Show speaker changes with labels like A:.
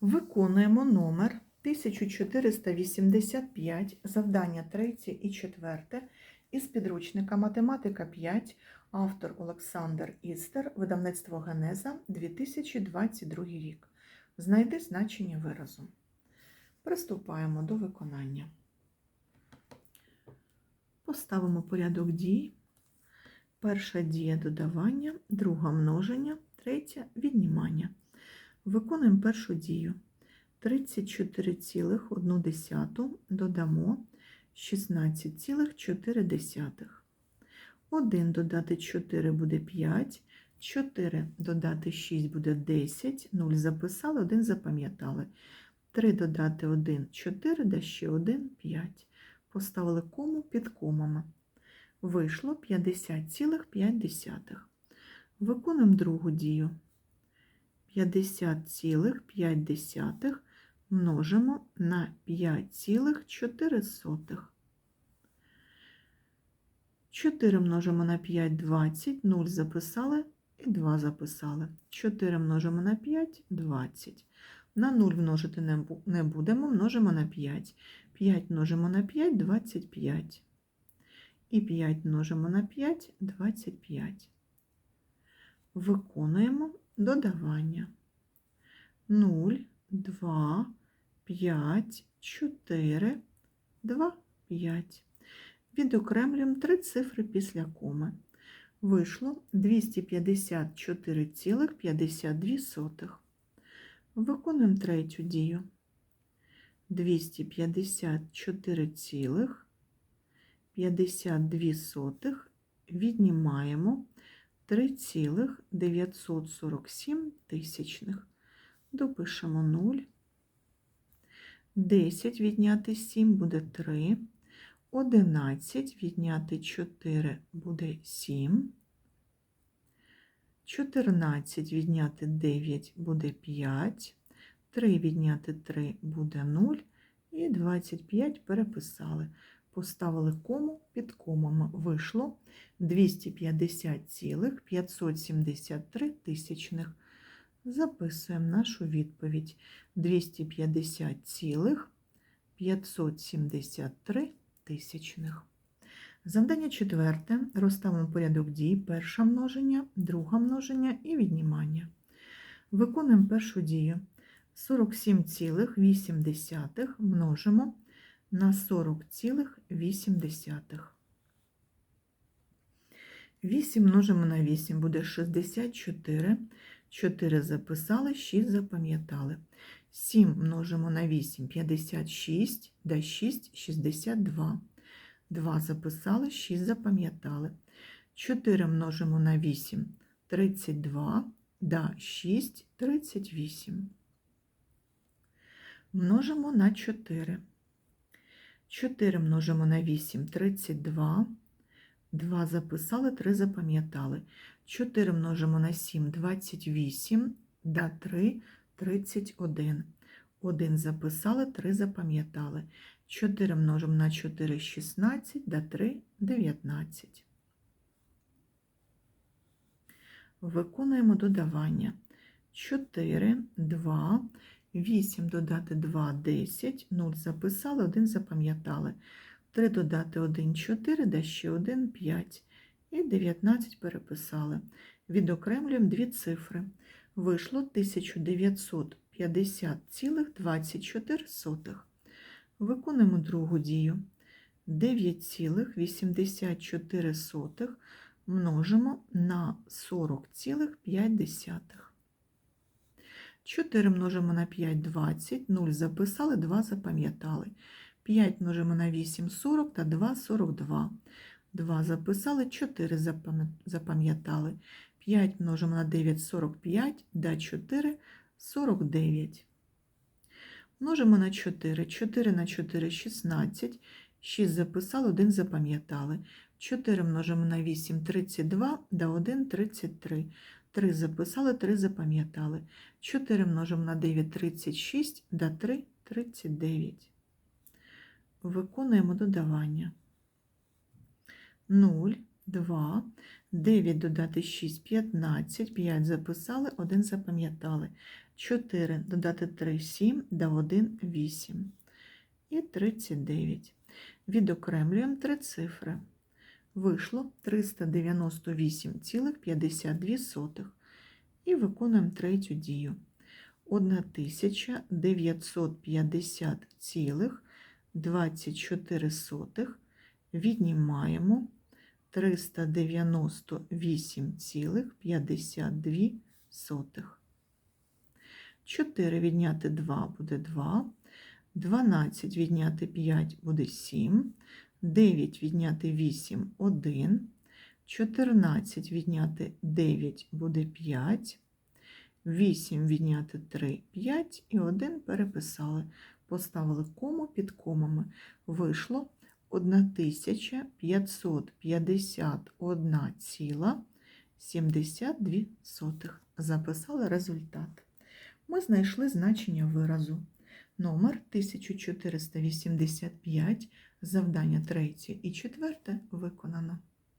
A: Виконуємо номер 1485, завдання 3 і 4 із підручника Математика 5, автор Олександр Істер, видавництво Генеза, 2022 рік. Знайди значення виразу. Приступаємо до виконання. Поставимо порядок дій. Перша дія додавання, друга множення, третя віднімання. Виконуємо першу дію. 34,1 додамо 16,4. 1 додати 4 буде 5, 4 додати 6 буде 10, 0 записали, 1 запам'ятали. 3 додати 1 4, да ще 1 5. Поставили кому під комами. Вийшло 50,5. Виконуємо другу дію. 50,5 множимо на 5,4. 4 множимо на 5 20, 0 записали і 2 записали. 4 множимо на 5 20. На 0 множити не будемо, множимо на 5. 5 множимо на 5 25. І 5 множимо на 5 25. Виконуємо додавання. 0, 2, 5, 4, 2, 5. Відокремлюємо три цифри після коми. Вийшло 254,52. Виконуємо третю дію. 254,52 віднімаємо 3,947 тисячних. Допишемо 0. 10 відняти 7 буде 3. 11 відняти 4 буде 7. 14 відняти 9 буде 5. 3 відняти 3 буде 0. І 25 переписали. Поставили кому під комами. Вийшло 250,573 тисячних. Записуємо нашу відповідь 250,573 тисячних. Завдання четверте. Розставимо порядок дій. Перше множення, друге множення і віднімання. Виконуємо першу дію. 47,8 множимо на 40,8. 8 множимо на 8 буде 64. 4 записали, 6 запам'ятали. 7 множимо на 8 56, да 6 62. 2 записали, 6 запам'ятали. 4 множимо на 8 32, да 6 38. Множимо на 4. 4 множимо на 8 32. 2 записали, 3 запам'ятали. 4 множимо на 7 28, да 3 31. 1 записали, 3 запам'ятали. 4 множимо на 4 16, да 3 19. Виконуємо додавання. 4, 2, 8 додати 2 10, 0 записали, 1 запам'ятали. 3 додати 1 4, да ще 1 5. І 19 переписали. Відокремлюємо дві цифри. Вийшло 1950,24. Виконуємо другу дію. 9,84 множимо на 40,5. 4 множимо на 5 20, 0 записали, 2 запам'ятали. 5 множимо на 8 40 та 2 42. 2 записали, 4 запам'ятали. 5 множимо на 9 45, да 4 49. Множимо на 4. 4 на 4 16. 6 записали, 1 запам'ятали. 4 множимо на 8 32, да 1 33. 3 записали, 3 запам'ятали. 4 множимо на 9 36, да 3 39. Виконуємо додавання. 0, 2, 9 додати 6, 15, 5 записали, 1 запам'ятали. 4 додати 3 7, да 1 8. І 39. Відокремлюємо три цифри. Вийшло 398,52. І виконуємо третю дію. 1950,24 віднімаємо 398,52. 4 відняти 2 буде 2. 12 відняти 5 буде 7. 9 відняти 8 1. 14 відняти 9 буде 5. 8 відняти 3 5 і 1 переписали. Поставили кому під комами. Вийшло 1551,72. Записали результат. Ми знайшли значення виразу. Номер 1485, завдання третє і четверте виконано.